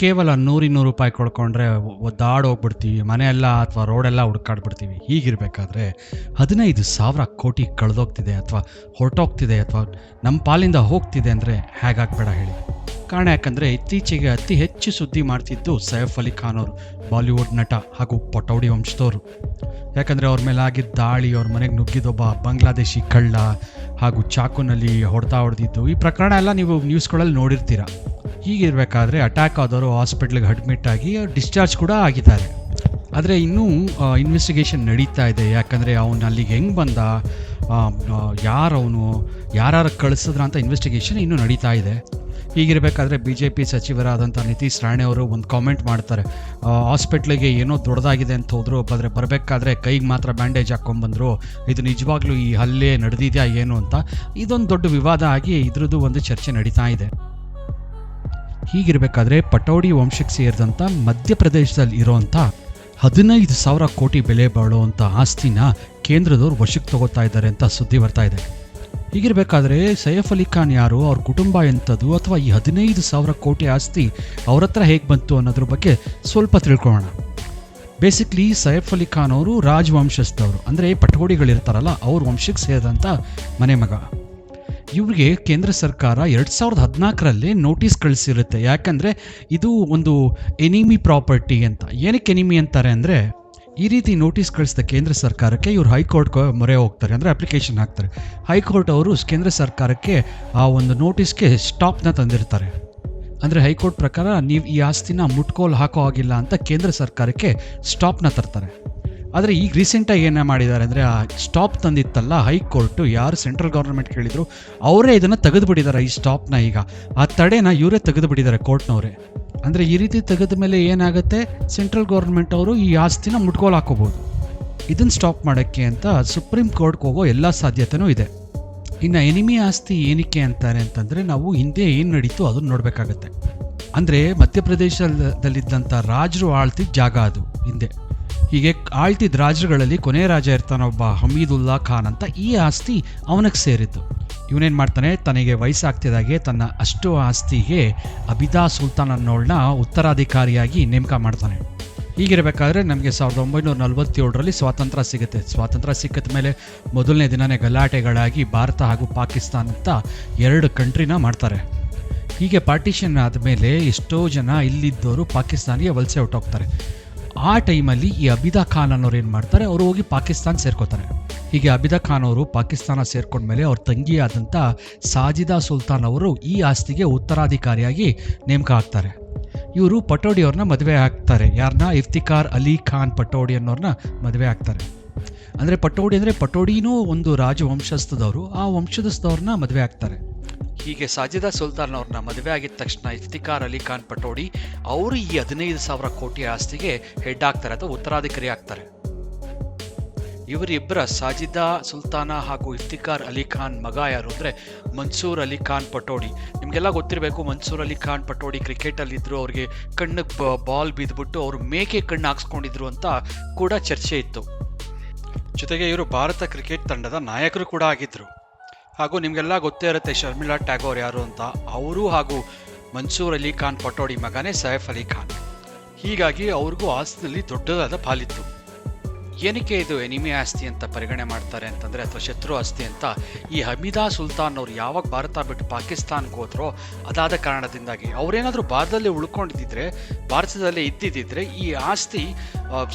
ಕೇವಲ ನೂರಿನ್ನೂರು ರೂಪಾಯಿ ಕೊಡ್ಕೊಂಡ್ರೆ ಒದ್ದಾಡಿ ಹೋಗ್ಬಿಡ್ತೀವಿ, ಮನೆಯೆಲ್ಲ ಅಥವಾ ರೋಡೆಲ್ಲ ಹುಡ್ಕಾಡ್ಬಿಡ್ತೀವಿ, ಹೀಗಿರಬೇಕಾದ್ರೆ ಹದಿನೈದು ಸಾವಿರ ಕೋಟಿ ಕಳೆದೋಗ್ತಿದೆ ಅಥವಾ ಹೊರಟೋಗ್ತಿದೆ ಅಥವಾ ನಮ್ಮ ಪಾಲಿಂದ ಹೋಗ್ತಿದೆ ಅಂದರೆ ಹೇಗಾಗಬೇಡ ಹೇಳಿ. ಕಾರಣ ಯಾಕಂದರೆ ಇತ್ತೀಚೆಗೆ ಅತಿ ಹೆಚ್ಚು ಸುದ್ದಿ ಮಾಡ್ತಿದ್ದು ಸೈಫ್ ಅಲಿ ಖಾನ್ ಅವರು, ಬಾಲಿವುಡ್ ನಟ ಹಾಗೂ ಪಟೌಡಿ ವಂಶದವರು. ಯಾಕಂದರೆ ಅವ್ರ ಮೇಲೆ ಆಗಿದ್ದ ದಾಳಿ, ಅವ್ರ ಮನೆಗೆ ನುಗ್ಗಿದೊಬ್ಬ ಬಾಂಗ್ಲಾದೇಶಿ ಕಳ್ಳ ಹಾಗೂ ಚಾಕುನಲ್ಲಿ ಹೊಡೆತಾ ಹೊಡೆದಿದ್ದು, ಈ ಪ್ರಕರಣ ಎಲ್ಲ ನೀವು ನ್ಯೂಸ್ಗಳಲ್ಲಿ ನೋಡಿರ್ತೀರ. ಹೀಗಿರಬೇಕಾದ್ರೆ ಅಟ್ಯಾಕ್ ಆದವರು ಹಾಸ್ಪಿಟ್ಲಿಗೆ ಅಡ್ಮಿಟ್ ಆಗಿ ಡಿಸ್ಚಾರ್ಜ್ ಕೂಡ ಆಗಿದ್ದಾರೆ. ಆದರೆ ಇನ್ನೂ ಇನ್ವೆಸ್ಟಿಗೇಷನ್ ನಡೀತಾ ಇದೆ. ಯಾಕಂದರೆ ಅವನು ಅಲ್ಲಿಗೆ ಹೆಂಗೆ ಬಂದ ಅವನು ಯಾರು ಕಳಿಸಿದ್ರ ಅಂತ ಇನ್ವೆಸ್ಟಿಗೇಷನ್ ಇನ್ನೂ ನಡೀತಾ ಇದೆ. ಹೀಗಿರಬೇಕಾದ್ರೆ ಬಿ ಜೆ ಪಿ ಸಚಿವರಾದಂಥ ನಿತೀಶ್ ರಾಣೆ ಅವರು ಒಂದು ಕಾಮೆಂಟ್ ಮಾಡ್ತಾರೆ. ಹಾಸ್ಪಿಟ್ಲಿಗೆ ಏನೋ ದೊಡ್ಡದಾಗಿದೆ ಅಂತ ಹೋದರು, ಆದರೆ ಬರಬೇಕಾದ್ರೆ ಕೈಗೆ ಮಾತ್ರ ಬ್ಯಾಂಡೇಜ್ ಹಾಕ್ಕೊಂಬಂದರು ಇದು ನಿಜವಾಗ್ಲೂ ಈ ಹಲ್ಲೆ ನಡೆದಿದೆಯಾ, ಏನು ಅಂತ. ಇದೊಂದು ದೊಡ್ಡ ವಿವಾದ ಆಗಿ ಇದ್ರದ್ದು ಒಂದು ಚರ್ಚೆ ನಡೀತಾ ಇದೆ. ಹೀಗಿರಬೇಕಾದ್ರೆ ಪಟೌಡಿ ವಂಶಕ್ಕೆ ಸೇರಿದಂಥ ಮಧ್ಯಪ್ರದೇಶದಲ್ಲಿ ಇರೋವಂಥ ಹದಿನೈದು ಸಾವಿರ ಕೋಟಿ ಬೆಲೆ ಬಾಳುವಂಥ ಆಸ್ತಿನ ಕೇಂದ್ರದವ್ರು ವಶಕ್ಕೆ ತಗೋತಾ ಇದ್ದಾರೆ ಅಂತ ಸುದ್ದಿ ಬರ್ತಾ ಇದೆ. ಹೀಗಿರಬೇಕಾದ್ರೆ ಸೈಫ್ ಅಲಿ ಖಾನ್ ಯಾರು? ಅವ್ರ ಕುಟುಂಬ ಎಂಥದ್ದು ಅಥವಾ ಈ ಹದಿನೈದು ಸಾವಿರ ಕೋಟಿ ಆಸ್ತಿ ಅವ್ರ ಹತ್ರ ಹೇಗೆ ಬಂತು ಅನ್ನೋದ್ರ ಬಗ್ಗೆ ಸ್ವಲ್ಪ ತಿಳ್ಕೊಳ್ಳೋಣ. ಬೇಸಿಕ್ಲಿ ಸೈಫ್ ಅಲಿ ಖಾನ್ ಅವರು ರಾಜವಂಶಸ್ಥವರು ಅಂದರೆ ಪಟಗೋಡಿಗಳಿರ್ತಾರಲ್ಲ ಅವ್ರ ವಂಶಕ್ಕೆ ಸೇರಿದಂಥ ಮನೆ ಮಗ ಇವ್ರಿಗೆ ಕೇಂದ್ರ ಸರ್ಕಾರ ಎರಡು ಸಾವಿರದ ಹದಿನಾಲ್ಕರಲ್ಲಿ ನೋಟಿಸ್ ಕಳಿಸಿರುತ್ತೆ. ಯಾಕಂದರೆ ಇದು ಒಂದು ಎನಿಮಿ ಪ್ರಾಪರ್ಟಿ ಅಂತ. ಏನಕ್ಕೆ ಎನಿಮಿ ಅಂತಾರೆ ಅಂದರೆ ಈ ರೀತಿ ನೋಟಿಸ್ ಕಳಿಸಿದ ಕೇಂದ್ರ ಸರ್ಕಾರಕ್ಕೆ ಇವರು ಹೈಕೋರ್ಟ್ ಮೊರೆ ಹೋಗ್ತಾರೆ. ಅಂದರೆ ಅಪ್ಲಿಕೇಶನ್ ಹಾಕ್ತಾರೆ. ಹೈಕೋರ್ಟ್ ಅವರು ಕೇಂದ್ರ ಸರ್ಕಾರಕ್ಕೆ ಆ ಒಂದು ನೋಟಿಸ್ಗೆ ಸ್ಟಾಪ್ನ ತಂದಿರ್ತಾರೆ. ಅಂದರೆ ಹೈಕೋರ್ಟ್ ಪ್ರಕಾರ ನೀವು ಈ ಆಸ್ತಿನ ಮುಟ್ಕೋಲ್ ಹಾಕೋ ಆಗಿಲ್ಲ ಅಂತ ಕೇಂದ್ರ ಸರ್ಕಾರಕ್ಕೆ ಸ್ಟಾಪ್ನ ತರ್ತಾರೆ. ಆದರೆ ಈಗ ರೀಸೆಂಟಾಗಿ ಏನೇ ಮಾಡಿದ್ದಾರೆ ಅಂದರೆ ಆ ಸ್ಟಾಪ್ ತಂದಿತ್ತಲ್ಲ ಹೈಕೋರ್ಟು ಯಾರು ಸೆಂಟ್ರಲ್ ಗೌರ್ಮೆಂಟ್ ಕೇಳಿದ್ರು, ಅವರೇ ಇದನ್ನು ತೆಗೆದು ಬಿಟ್ಟಿದ್ದಾರೆ ಈ ಸ್ಟಾಪ್ನ ಈಗ. ಆ ತಡೆನ ಇವರೇ ತೆಗೆದು ಬಿಟ್ಟಿದ್ದಾರೆ ಕೋರ್ಟ್ನವರೇ ಅಂದರೆ ಈ ರೀತಿ ತೆಗೆದ ಮೇಲೆ ಏನಾಗುತ್ತೆ? ಸೆಂಟ್ರಲ್ ಗೌರ್ಮೆಂಟ್ ಅವರು ಈ ಆಸ್ತಿನ ಮುಟ್ಕೋಲು ಹಾಕೋಬೋದು. ಇದನ್ನು ಸ್ಟಾಪ್ ಮಾಡೋಕ್ಕೆ ಅಂತ ಸುಪ್ರೀಂ ಕೋರ್ಟ್ಗೆ ಹೋಗೋ ಎಲ್ಲ ಸಾಧ್ಯತೆನೂ ಇದೆ. ಇನ್ನು ಎನಿಮಿ ಆಸ್ತಿ ಏನಕ್ಕೆ ಅಂತಾರೆ ಅಂತಂದರೆ ನಾವು ಹಿಂದೆ ಏನು ನಡೀತು ಅದನ್ನು ನೋಡಬೇಕಾಗತ್ತೆ. ಅಂದರೆ ಮಧ್ಯಪ್ರದೇಶದಲ್ಲಿದ್ದಂಥ ರಾಜರು ಆಳ್ತಿದ್ದ ಜಾಗ ಅದು ಹಿಂದೆ. ಹೀಗೆ ಆಳ್ತಿದ್ದ ರಾಜರುಗಳಲ್ಲಿ ಕೊನೆ ರಾಜ ಇರ್ತಾನೊಬ್ಬ ಹಮೀದುಲ್ಲಾ ಖಾನ್ ಅಂತ. ಈ ಆಸ್ತಿ ಅವನಿಗೆ ಸೇರಿದ್ದು. ಇವನೇನು ಮಾಡ್ತಾನೆ? ತನಗೆ ವಯಸ್ಸಾಗ್ತಿದ್ದಾಗೆ ತನ್ನ ಅಷ್ಟು ಆಸ್ತಿಗೆ ಅಬಿದಾ ಸುಲ್ತಾನ್ ಅನ್ನೋಳನ್ನ ಉತ್ತರಾಧಿಕಾರಿಯಾಗಿ ನೇಮಕ ಮಾಡ್ತಾನೆ. ಹೀಗಿರಬೇಕಾದ್ರೆ ನಮಗೆ ಸಾವಿರದ ಒಂಬೈನೂರ ನಲವತ್ತೇಳರಲ್ಲಿ ಸ್ವಾತಂತ್ರ್ಯ ಸಿಗುತ್ತೆ. ಸ್ವಾತಂತ್ರ್ಯ ಸಿಕ್ಕಿದ ಮೇಲೆ ಮೊದಲನೇ ದಿನನೇ ಗಲಾಟೆಗಳಾಗಿ ಭಾರತ ಹಾಗೂ ಪಾಕಿಸ್ತಾನ ಅಂತ ಎರಡು ಕಂಟ್ರಿನ ಮಾಡ್ತಾರೆ. ಹೀಗೆ ಪಾರ್ಟಿಷನ್ ಆದಮೇಲೆ ಎಷ್ಟೋ ಜನ ಇಲ್ಲಿದ್ದವರು ಪಾಕಿಸ್ತಾನಿಗೆ ವಲಸೆ ಹೊಟ್ಟೋಗ್ತಾರೆ ಆ ಟೈಮಲ್ಲಿ ಈ ಅಬಿದಾ ಖಾನ್ ಅನ್ನೋರು ಏನು ಮಾಡ್ತಾರೆ, ಅವರು ಹೋಗಿ ಪಾಕಿಸ್ತಾನ ಸೇರ್ಕೋತಾರೆ. ಹೀಗೆ ಅಬಿದಾ ಖಾನ್ ಅವರು ಪಾಕಿಸ್ತಾನ ಸೇರ್ಕೊಂಡ್ಮೇಲೆ ಅವ್ರ ತಂಗಿಯಾದಂಥ ಸಾಜಿದಾ ಸುಲ್ತಾನ್ ಅವರು ಈ ಆಸ್ತಿಗೆ ಉತ್ತರಾಧಿಕಾರಿಯಾಗಿ ನೇಮಕ ಆಗ್ತಾರೆ. ಇವರು ಪಟೋಡಿ ಅವ್ರನ್ನ ಮದುವೆ ಆಗ್ತಾರೆ. ಯಾರನ್ನ ಇಫ್ತಿಕಾರ್ ಅಲಿ ಖಾನ್ ಪಟೋಡಿ ಅನ್ನೋರನ್ನ ಮದುವೆ ಆಗ್ತಾರೆ. ಅಂದರೆ ಪಟೋಡಿ ಅಂದರೆ ಪಟೋಡಿನೂ ಒಂದು ರಾಜವಂಶಸ್ಥದವರು, ಆ ವಂಶದಸ್ಥವ್ರನ್ನ ಮದುವೆ ಆಗ್ತಾರೆ. ಹೀಗೆ ಸಾಜಿದಾ ಸುಲ್ತಾನ್ ಅವ್ರನ್ನ ಮದುವೆ ಆಗಿದ ತಕ್ಷಣ ಇಫ್ತಿಕಾರ್ ಅಲಿ ಖಾನ್ ಪಟೋಡಿ ಅವರು ಈ ಹದಿನೈದು ಸಾವಿರ ಕೋಟಿ ಆಸ್ತಿಗೆ ಹೆಡ್ ಆಗ್ತಾರೆ ಅಥವಾ ಉತ್ತರಾಧಿಕಾರಿ ಆಗ್ತಾರೆ. ಇವರಿಬ್ಬರ ಸಾಜಿದಾ ಸುಲ್ತಾನ ಹಾಗೂ ಇಫ್ತಿಕಾರ್ ಅಲಿ ಖಾನ್ ಮಗ ಯಾರು ಅಂದರೆ ಮನ್ಸೂರ್ ಅಲಿ ಖಾನ್ ಪಟೋಡಿ. ನಿಮಗೆಲ್ಲ ಗೊತ್ತಿರಬೇಕು, ಮನ್ಸೂರ್ ಅಲಿ ಖಾನ್ ಪಟೋಡಿ ಕ್ರಿಕೆಟಲ್ಲಿ ಇದ್ರು, ಅವ್ರಿಗೆ ಕಣ್ಣಿಗೆ ಬಾಲ್ ಬಿದ್ದುಬಿಟ್ಟು ಅವರು ಮೇಕೆ ಕಣ್ಣು ಹಾಕ್ಸ್ಕೊಂಡಿದ್ರು ಅಂತ ಕೂಡ ಚರ್ಚೆ ಇತ್ತು. ಜೊತೆಗೆ ಇವರು ಭಾರತ ಕ್ರಿಕೆಟ್ ತಂಡದ ನಾಯಕರು ಕೂಡ ಆಗಿದ್ರು. ಹಾಗೂ ನಿಮಗೆಲ್ಲ ಗೊತ್ತೇ ಇರುತ್ತೆ ಶರ್ಮಿಳಾ ಟ್ಯಾಗೋರ್ ಯಾರು ಅಂತ. ಅವರು ಹಾಗೂ ಮನ್ಸೂರ್ ಅಲಿ ಖಾನ್ ಪಟೋಡಿ ಮಗನೇ ಸೈಫ್ ಅಲಿ ಖಾನ್. ಹೀಗಾಗಿ ಅವ್ರಿಗೂ ಆಸ್ತಿನಲ್ಲಿ ದೊಡ್ಡದಾದ ಪಾಲಿತ್ತು. ಏನಕ್ಕೆ ಇದು ಎನಿಮಿ ಆಸ್ತಿ ಅಂತ ಪರಿಗಣನೆ ಮಾಡ್ತಾರೆ ಅಂತಂದರೆ ಅಥವಾ ಶತ್ರು ಆಸ್ತಿ ಅಂತ, ಈ ಹಮೀದಾ ಸುಲ್ತಾನ್ ಅವರು ಯಾವಾಗ ಭಾರತ ಬಿಟ್ಟು ಪಾಕಿಸ್ತಾನ್ಗೆ ಹೋದ್ರೋ ಅದಾದ ಕಾರಣದಿಂದಾಗಿ ಅವರೇನಾದರೂ ಭಾರತದಲ್ಲಿ ಉಳ್ಕೊಂಡಿದ್ದಿದ್ರೆ, ಭಾರತದಲ್ಲಿ ಇದ್ದಿದ್ದಿದ್ರೆ ಈ ಆಸ್ತಿ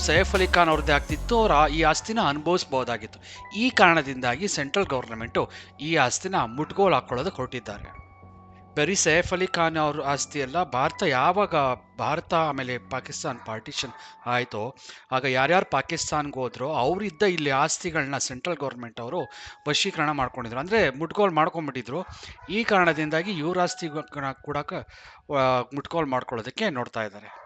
ಸೈಫ್ ಅಲಿ ಖಾನ್ ಅವ್ರದ್ದೇ ಆಗ್ತಿತ್ತು, ಅವರ ಈ ಆಸ್ತಿನ ಅನುಭವಿಸ್ಬೋದಾಗಿತ್ತು ಈ ಕಾರಣದಿಂದಾಗಿ ಸೆಂಟ್ರಲ್ ಗೌರ್ಮೆಂಟು ಈ ಆಸ್ತಿನ ಮುಟ್ಗೋಲು ಹಾಕ್ಕೊಳ್ಳೋದಕ್ಕೆ ಹೊರಟಿದ್ದಾರೆ. ಬರೀ ಸೈಫ್ ಅಲಿ ಖಾನ್ ಅವ್ರ ಆಸ್ತಿ ಅಲ್ಲ, ಭಾರತ ಯಾವಾಗ ಭಾರತ ಆಮೇಲೆ ಪಾಕಿಸ್ತಾನ್ ಪಾರ್ಟಿಷನ್ ಆಯಿತೋ, ಆಗ ಯಾರ್ಯಾರು ಪಾಕಿಸ್ತಾನ್ಗೆ ಹೋದ್ರೋ ಅವರಿದ್ದ ಇಲ್ಲಿ ಆಸ್ತಿಗಳನ್ನ ಸೆಂಟ್ರಲ್ ಗೌರ್ಮೆಂಟ್ ಅವರು ವಶೀಕರಣ ಮಾಡ್ಕೊಂಡಿದ್ರು. ಅಂದರೆ ಮುಟ್ಗೋಲ್ ಮಾಡ್ಕೊಂಡ್ಬಿಟ್ಟಿದ್ರು ಈ ಕಾರಣದಿಂದಾಗಿ ಇವ್ರ ಆಸ್ತಿ ಕೂಡ ಮುಟ್ಗೋಲ್ ಮಾಡ್ಕೊಳ್ಳೋದಕ್ಕೆ ನೋಡ್ತಾ ಇದ್ದಾರೆ.